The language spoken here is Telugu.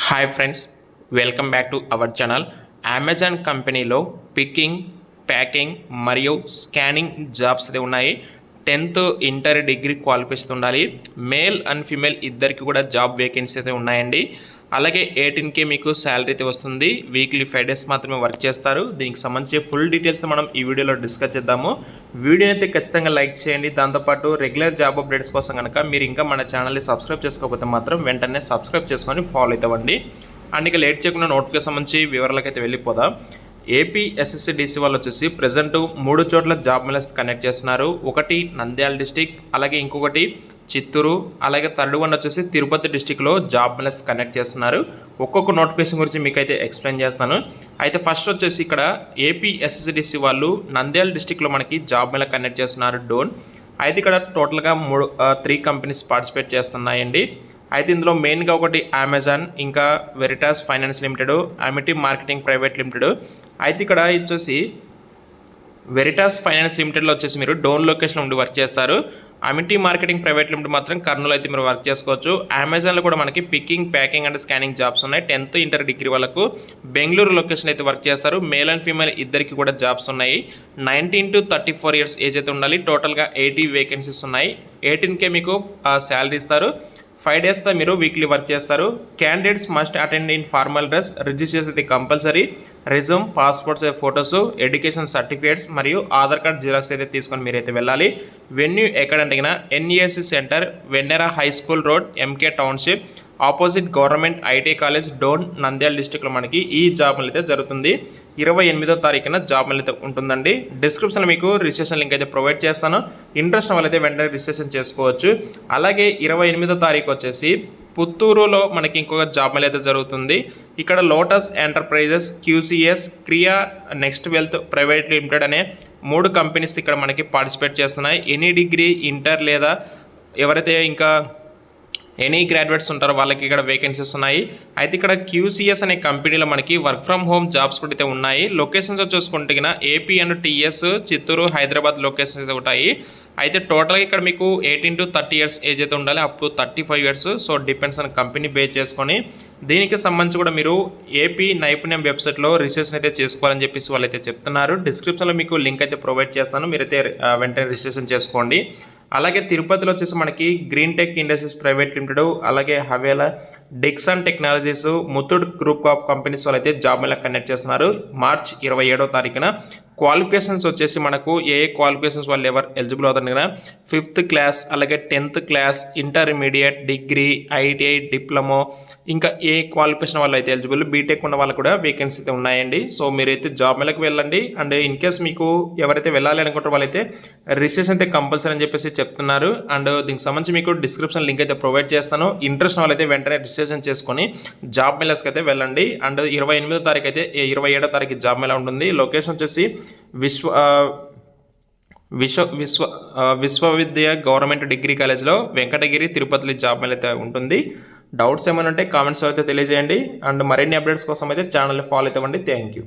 Hi friends welcome back to our channel Amazon కంపెనీలో పికింగ్ ప్యాకింగ్ మరియు స్కానింగ్ జాబ్స్ అయితే ఉన్నాయి. టెన్త్ ఇంటర్ డిగ్రీ క్వాలిఫికేషన్ ఉండాలి. మేల్ అండ్ ఫీమేల్ ఇద్దరికి కూడా జాబ్ వేకెన్సీ అయితే ఉన్నాయండి. అలాగే ఎయిటీన్కే మీకు శాలరీ అయితే వస్తుంది. వీక్లీ ఫైవ్ డేస్ మాత్రమే వర్క్ చేస్తారు. దీనికి సంబంధించి ఫుల్ డీటెయిల్స్ మనం ఈ వీడియోలో డిస్కస్ చేద్దాము. వీడియో అయితే ఖచ్చితంగా లైక్ చేయండి. దాంతోపాటు రెగ్యులర్ జాబ్ అప్డేట్స్ కోసం కనుక మీరు ఇంకా మన ఛానల్ని సబ్స్క్రైబ్ చేసుకోకపోతే మాత్రం వెంటనే సబ్స్క్రైబ్ చేసుకొని ఫాలో అవుతామండి అండ్ ఇక లేట్ చేయకుండా నోటిఫికేషన్ సంబంధించి వివరాలకైతే వెళ్ళిపోదాం. ఏపీ ఎస్ఎస్సిడిసి వాళ్ళు వచ్చేసి ప్రజెంట్ మూడు చోట్ల జాబ్ మేళస్ కనెక్ట్ చేస్తున్నారు. ఒకటి నంద్యాల డిస్టిక్ అలాగే ఇంకొకటి చిత్తూరు అలాగే థర్డ్ వన్ వచ్చేసి తిరుపతి డిస్టిక్లో జాబ్ మేళస్ కనెక్ట్ చేస్తున్నారు. ఒక్కొక్క నోటిఫికేషన్ గురించి మీకు అయితే ఎక్స్ప్లెయిన్ చేస్తాను. అయితే ఫస్ట్ వచ్చేసి ఇక్కడ ఏపీ ఎస్ఎస్సిడిసి వాళ్ళు నంద్యాల డిస్టిక్లో మనకి జాబ్ మేళ కనెక్ట్ చేస్తున్నారు డోన్ అయితే ఇక్కడ టోటల్గా మూడు త్రీ కంపెనీస్ పార్టిసిపేట్ చేస్తున్నాయండి. అయితే ఇందులో మెయిన్గా ఒకటి అమెజాన్ ఇంకా Veritas finance limited Amity marketing private limited అయితే ఇక్కడ వచ్చేసి వెరిటాస్ ఫైనాన్స్ లిమిటెడ్లో వచ్చేసి మీరు డోన్ లొకేషన్ ఉండి వర్క్ చేస్తారు. అమిటీ మార్కెటింగ్ ప్రైవేట్ లిమిటెడ్ మాత్రం కర్నూలు అయితే మీరు వర్క్ చేసుకోవచ్చు. అమెజాన్లో కూడా మనకి picking packing and scanning jobs ఉన్నాయి. టెన్త్ ఇంటర్ డిగ్రీ వాళ్ళకు బెంగళూరు లొకేషన్ అయితే వర్క్ చేస్తారు. మేల్ అండ్ ఫీమేల్ ఇద్దరికి కూడా జాబ్స్ ఉన్నాయి. Nineteen to thirty four years age అయితే ఉండాలి. టోటల్గా ఎయిటీ వేకెన్సీస్ ఉన్నాయి. ఎయిటీన్కే మీకు శాలరీ ఇస్తారు. ఫైవ్ డేస్తో మీరు వీక్లీ వర్క్ చేస్తారు. Candidates must attend in formal dress register చేసేది compulsory resume passports photos education certificates మరియు ఆధార్ కార్డ్ జిరాక్స్ అయితే తీసుకొని మీరైతే వెళ్ళాలి. వెన్యూ ఎక్కడంటే NESC centre వెన్నెరా high school road MK township opposite government IT college Dhone Nandyal డిస్టిక్లో మనకి ఈ జాబ్ అయితే జరుగుతుంది. ఇరవై ఎనిమిదో తారీఖున జాబ్ అయితే ఉంటుందండి. డిస్క్రిప్షన్ మీకు రిజిస్ట్రేషన్ లింక్ అయితే ప్రొవైడ్ చేస్తాను. ఇంట్రెస్ట్ వాళ్ళైతే వెంటనే రిజిస్ట్రేషన్ చేసుకోవచ్చు. అలాగే ఇరవై ఎనిమిదో తారీఖు వచ్చేసి పుత్తూరులో మనకి ఇంకొక జాబ్ మేళ అయితే జరుగుతుంది. ఇక్కడ లోటస్ ఎంటర్ప్రైజెస్ క్యూసిఎస్ క్రియా నెక్స్ట్ వెల్త్ ప్రైవేట్ లిమిటెడ్ అనే మూడు కంపెనీస్ ఇక్కడ మనకి పార్టిసిపేట్ చేస్తున్నాయి. ఎనీ డిగ్రీ ఇంటర్ లేదా ఎవరైతే ఇంకా ఎనీ గ్రాడ్యుయేట్స్ ఉంటారో వాళ్ళకి ఇక్కడ వేకెన్సీస్ ఉన్నాయి. అయితే ఇక్కడ క్యూసీఎస్ అనే కంపెనీలో మనకి వర్క్ ఫ్రమ్ హోమ్ జాబ్స్ కూడా అయితే ఉన్నాయి. లొకేషన్స్ చూసుకుంటే AP and TS Chittoor Hyderabad locations అయితే ఉంటాయి. అయితే టోటల్గా ఇక్కడ మీకు eighteen to thirty years age అయితే ఉండాలి. Up to thirty five years so depends on company base చేసుకొని దీనికి సంబంధించి కూడా మీరు ఏపీ నైపుణ్యం వెబ్సైట్లో రిజిస్ట్రేషన్ అయితే చేసుకోవాలని చెప్పేసి వాళ్ళు అయితే చెప్తున్నారు డిస్క్రిప్షన్లో మీకు లింక్ అయితే ప్రొవైడ్ చేస్తాను. మీరైతే వెంటనే రిజిస్ట్రేషన్ చేసుకోండి. అలాగే తిరుపతిలో వచ్చేసి మనకి green tech industries private limited అలాగే హవేలా Dixon technologies Muthoot group of companies వాళ్ళు అయితే జాబ్ మేళ కనెక్ట్ చేస్తున్నారు. మార్చ్ ఇరవై ఏడో తారీఖున క్వాలిఫికేషన్స్ వచ్చేసి మనకు ఏ ఏ క్వాలిఫికేషన్స్ వాళ్ళు ఎవరు ఎలిజిబుల్ అవుతారు కదా. ఫిఫ్త్ క్లాస్ అలాగే tenth class intermediate degree ITI diploma ఇంకా ఏ క్వాలిఫికేషన్ వాళ్ళు అయితే ఎలిజిబుల్ బీటెక్ ఉన్న వాళ్ళు కూడా వేకెన్సీ అయితే ఉన్నాయండి. సో మీరైతే జాబ్ మేళకు వెళ్ళండి. అండ్ ఇన్ కేస్ మీకు ఎవరైతే వెళ్ళాలి అనుకుంటారో వాళ్ళైతే రిజిస్ట్రేషన్ అయితే కంపల్సరీ అని చెప్పేసి చెప్తున్నారు. అండ్ దీనికి సంబంధించి మీకు డిస్క్రిప్షన్ లింక్ అయితే ప్రొవైడ్ చేస్తాను. ఇంట్రెస్ట్ వాళ్ళైతే వెంటనే రిజిస్ట్రేషన్ చేసుకొని జాబ్ మేళస్కి అయితే వెళ్ళండి. అండ్ ఇరవై ఎనిమిదో తారీఖు అయితే ఇరవై ఏడో తారీఖు జాబ్ మేళ ఉంటుంది లొకేషన్ వచ్చేసి విశ్వ విశ్వ విశ్వ విశ్వవిద్య గవర్నమెంట్ డిగ్రీ కాలేజ్లో వెంకటగిరి తిరుపతిలో జాబ్ మేళ అయితే ఉంటుంది. డౌట్స్ ఏమైనా ఉంటే కామెంట్స్ అయితే తెలియజేయండి. అండ్ మరిన్ని అప్డేట్స్ కోసం అయితే ఛానల్ని ఫాలో అవుతామండి థ్యాంక్ యూ.